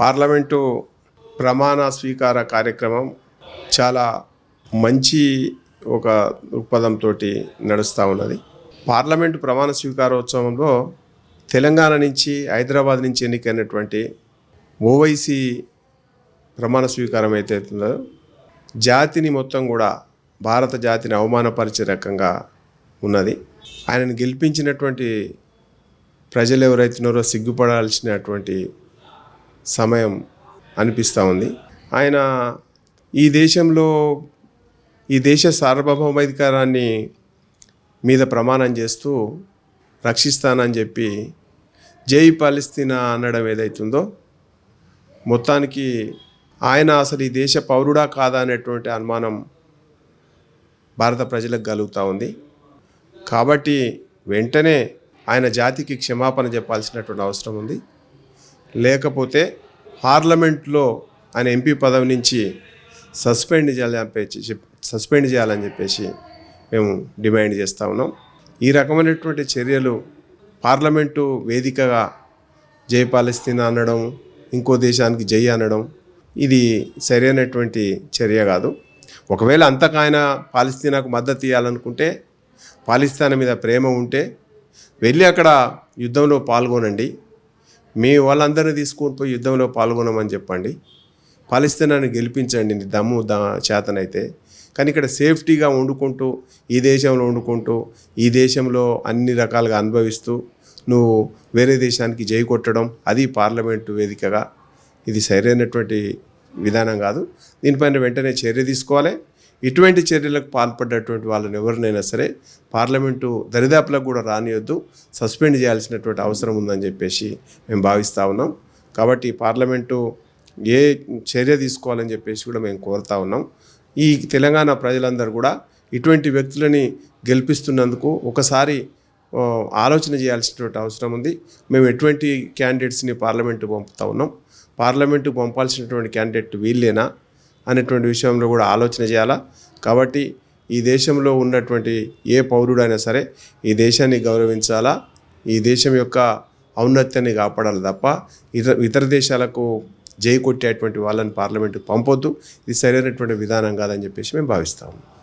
Parliament ప్రమాణ స్వీకార కార్యక్రమం చాలా మంచి ఒక దృక్పథంతో నడుస్తూ ఉన్నది. పార్లమెంటు ప్రమాణ స్వీకారోత్సవంలో తెలంగాణ నుంచి హైదరాబాద్ నుంచి ఎన్నికైనటువంటి ఓవైసీ ప్రమాణ స్వీకారం అయితే అవుతుందో జాతిని మొత్తం కూడా భారత జాతిని అవమానపరిచే రకంగా ఉన్నది. ఆయనను గెలిపించినటువంటి ప్రజలు ఎవరైతున్నారో సిగ్గుపడాల్సినటువంటి సమయం అనిపిస్తూ ఉంది. ఆయన ఈ దేశంలో ఈ దేశ సార్వభౌమాధికారాన్ని మీద ప్రమాణం చేస్తూ రక్షిస్తానని చెప్పి జై పాలిస్తీనా అనడం ఏదైతుందో మొత్తానికి ఆయన అసలు ఈ దేశ పౌరుడా కాదా అనేటువంటి అనుమానం భారత ప్రజలకు కలుగుతూ ఉంది. కాబట్టి వెంటనే ఆయన జాతికి క్షమాపణ చెప్పాల్సినటువంటి అవసరం ఉంది. లేకపోతే పార్లమెంట్లో ఆయన ఎంపీ పదవి నుంచి సస్పెండ్ చేయాలని చెప్పేసి సస్పెండ్ చేయాలని చెప్పేసి మేము డిమాండ్ చేస్తూ ఉన్నాం. ఈ రకమైనటువంటి చర్యలు పార్లమెంటు వేదికగా జై పాలస్తీనా అనడం ఇంకో దేశానికి జై అనడం ఇది సరైనటువంటి చర్య కాదు. ఒకవేళ అంతకాయన పాలిస్తీనాకు పాలస్తీనాకు మద్దతు ఇవ్వాలనుకుంటే పాలిస్తాన్ మీద ప్రేమ ఉంటే వెళ్ళి అక్కడ యుద్ధంలో పాల్గొనండి. మీ వాళ్ళందరినీ తీసుకొని పోయి యుద్ధంలో పాల్గొనమని చెప్పండి. పాలిస్తీనాన్ని గెలిపించండి దమ్ము దా చేతనైతే. కానీ ఇక్కడ సేఫ్టీగా వండుకుంటూ ఈ దేశంలో వండుకుంటూ ఈ దేశంలో అన్ని రకాలుగా అనుభవిస్తూ నువ్వు వేరే దేశానికి జై కొట్టడం అది పార్లమెంటు వేదికగా. ఇది సరైనటువంటి విధానం కాదు. దీనిపైన వెంటనే చర్య తీసుకోవాలి. ఇటువంటి చర్యలకు పాల్పడ్డటువంటి వాళ్ళని ఎవరినైనా సరే పార్లమెంటు దరిదాపులకు కూడా రానియొద్దు సస్పెండ్ చేయాల్సినటువంటి అవసరం ఉందని చెప్పేసి మేము భావిస్తూ ఉన్నాం. కాబట్టి పార్లమెంటు ఏ చర్య తీసుకోవాలని చెప్పేసి కూడా మేము కోరుతా ఉన్నాం. ఈ తెలంగాణ ప్రజలందరూ కూడా ఇటువంటి వ్యక్తులని గెలిపిస్తున్నందుకు ఒకసారి ఆలోచన చేయాల్సినటువంటి అవసరం ఉంది. మేము ఎటువంటి క్యాండిడేట్స్ని పార్లమెంటు పంపుతా ఉన్నాం. పార్లమెంటుకు పంపాల్సినటువంటి క్యాండిడేట్ వీళ్ళేనా? అనేటువంటి విషయంలో కూడా ఆలోచన చేయాలా? కాబట్టి ఈ దేశంలో ఉన్నటువంటి ఏ పౌరుడైనా సరే ఈ దేశాన్ని గౌరవించాలా? ఈ దేశం యొక్క ఔన్నత్యాన్ని కాపాడాలి తప్ప ఇతర ఇతర దేశాలకు జై కొట్టేటువంటి వాళ్ళని పార్లమెంటుకు పంపొద్దు. ఇది సరైనటువంటి విధానం కాదని చెప్పేసి మేము భావిస్తాము